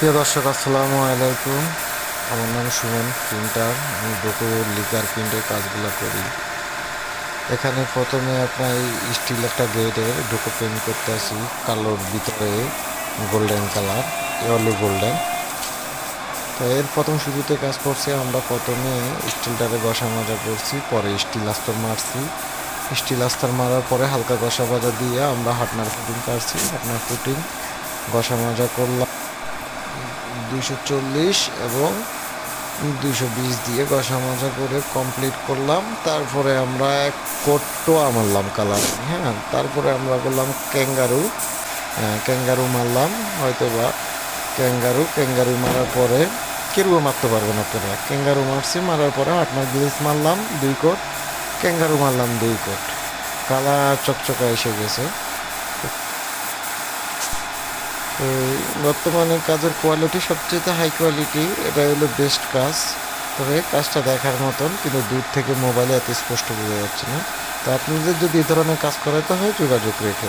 প্রিয় দর্শক, আসসালামু আলাইকুম। আমার নাম সুমন, প্রিন্টার। আমি ডোকো লিকার প্রিন্টের কাজগুলো করি। এখানে প্রথমে আপনার স্টিল একটা গেটের ডোকো পেন্ট করতে আসি। কালোর ভিতরে গোল্ডেন কালার ইয়েলো গোল্ডেন তো এর প্রথম শুরুতে কাজ করছে, আমরা প্রথমে স্টিলটারে ঘষা মাজা করছি, পরে স্টিল আস্তর মারছি। স্টিল আস্তর মারার পরে হালকা ঘষা মাজা দিয়ে আমরা হাটনার ফুটিং কাটছি। হাটনার ফুটিং ঘষা মাজা করলাম। দুইশো চল্লিশ এবং দুইশো বিশ দিয়ে মাজা করে কমপ্লিট করলাম। তারপরে আমরা এক কোট্টো মারলাম কালার হ্যাঁ? তারপরে আমরা করলাম ক্যাঙ্গারু ক্যাঙ্গারু মারলাম হয়তো বা ক্যাঙ্গারু ক্যাঙ্গারু মারার পরে কেরুও মারতে পারবেন আপনারা। ক্যাঙ্গারু মারছি, মারার পরে আপনার গ্লিস মারলাম দুই কোট, ক্যাঙ্গারু মারলাম দুই কোট। কালার চকচকা এসে গেছে। বর্তমানে কাজের কোয়ালিটি সবচেয়ে হাই কোয়ালিটি এটা হলো বেস্ট কাজ। তবে কাজটা দেখার মতন, কিন্তু দূর থেকে মোবাইলে এত স্পষ্ট বোঝা যাচ্ছে না। তো আপনাদের যদি এ ধরনের কাজ করাতে হয়, যোগাযোগ রেখে